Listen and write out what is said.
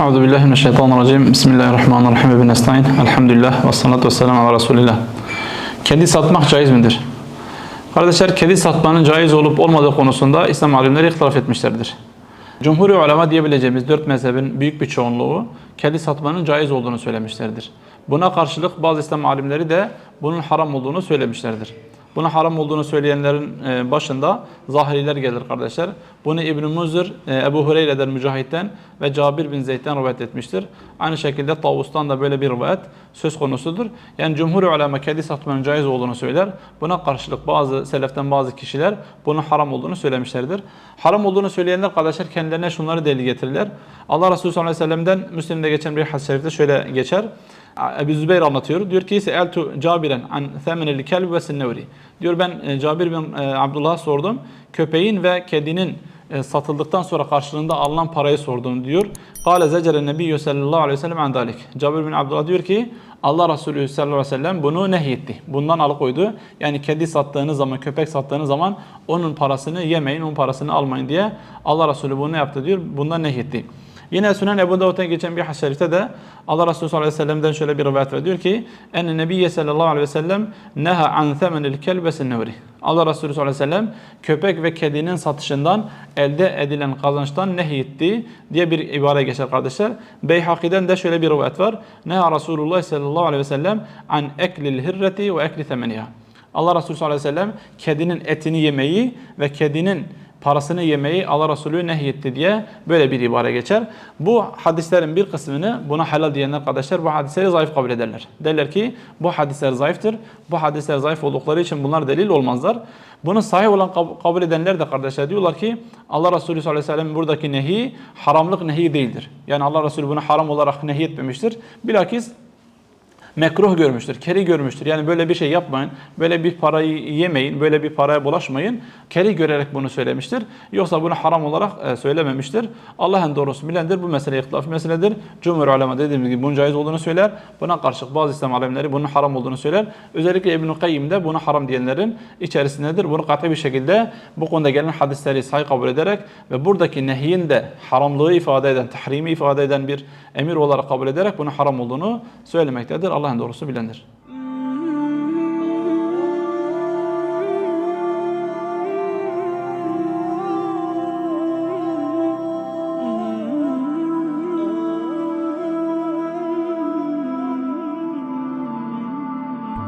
Euzu billahi mineşşeytanirracim. Bismillahirrahmanirrahim. Ve nestaîn. Elhamdülillah ve salatu vesselam ala Resulillah. Kedi satmak caiz midir? Kardeşler kedi satmanın caiz olup olmadığı konusunda İslam alimleri ihtilaf etmişlerdir. Cumhur ulema diyebileceğimiz dört mezhebin büyük bir çoğunluğu kedi satmanın caiz olduğunu söylemişlerdir. Buna karşılık bazı İslam alimleri de bunun haram olduğunu söylemişlerdir. Buna haram olduğunu söyleyenlerin e, başında zahiriler gelir kardeşler. Bunu İbn-i Muzir, e, Ebu Hureyre'den, Mücahit'ten ve Cabir bin Zeyd'den rivayet etmiştir. Aynı şekilde Tavus'tan da böyle bir rivayet söz konusudur. Yani cumhur ulema kedi satmanın caiz olduğunu söyler. Buna karşılık bazı seleften bazı kişiler bunun haram olduğunu söylemişlerdir. Haram olduğunu söyleyenler kardeşler kendilerine şunları delil getirirler. Allah Resulü sallallahu aleyhi ve sellem'den Müslim'de geçen bir hadis-i şerifte şöyle geçer. Ebu Zübeyir anlatıyor. Diyor ki Seeltu Cabiren an themenil kelbi ve sinnevri. Diyor ben e, Cabir bin e, Abdullah'a sordum. Köpeğin ve kedinin e, satıldıktan sonra karşılığında alınan parayı sordum diyor. Kale zecere nebiyyü sallallahu aleyhi ve sellem an dalik. Cabir bin Abdullah diyor ki Allah Resulü sallallahu aleyhi ve sellem bunu nehyetti. Bundan alıkoydu. Yani kedi sattığınız zaman, köpek sattığınız zaman onun parasını yemeyin, onun parasını almayın diye Allah Resulü bunu yaptı diyor. Bundan nehyetti. Yine Sünen Ebu Davud'dan geçen bir hadis şerifte de Allah Resulü sallallahu aleyhi ve sellem'den şöyle bir rivayet var. Diyor ki en Nebiye sallallahu aleyhi ve sellem neha an themenil kelbesin nevri. Allah Resulü sallallahu aleyhi ve sellem köpek ve kedinin satışından elde edilen kazançtan nehyetti diye bir ibare geçer kardeşler. Beyhaki'den de şöyle bir rivayet var. Neha Resulullah sallallahu aleyhi ve sellem an eklil hirreti ve ekli temeniha. Allah Resulü sallallahu aleyhi ve sellem kedinin etini yemeyi ve kedinin parasını yemeyi Allah Resulü nehyetti diye böyle bir ibare geçer. Bu hadislerin bir kısmını buna helal diyenler kardeşler bu hadisleri zayıf kabul ederler. Derler ki bu hadisler zayıftır. Bu hadisler zayıf oldukları için bunlar delil olmazlar. Bunu sahih olan kabul edenler de kardeşler diyorlar ki Allah Resulü sallallahu aleyhi ve sellem buradaki nehi haramlık nehi değildir. Yani Allah Resulü bunu haram olarak nehyetmemiştir. Bilakis mekruh görmüştür, keri görmüştür. Yani böyle bir şey yapmayın, böyle bir parayı yemeyin, böyle bir paraya bulaşmayın. Keri görerek bunu söylemiştir. Yoksa bunu haram olarak e, söylememiştir. Allah'ın doğrusu bilendir. Bu mesele ihtilaf meseledir. Cumhur ulema dediğimiz gibi bunun caiz olduğunu söyler. Buna karşılık bazı İslam alemleri bunun haram olduğunu söyler. Özellikle İbn-i Kayyim de bunu haram diyenlerin içerisindedir. Bunu katı bir şekilde bu konuda gelen hadisleri sahih kabul ederek ve buradaki nehyin de haramlığı ifade eden, tahrimi ifade eden bir emir olarak kabul ederek bunun haram olduğunu söylemektedir. Allah'ın doğrusu bilendir.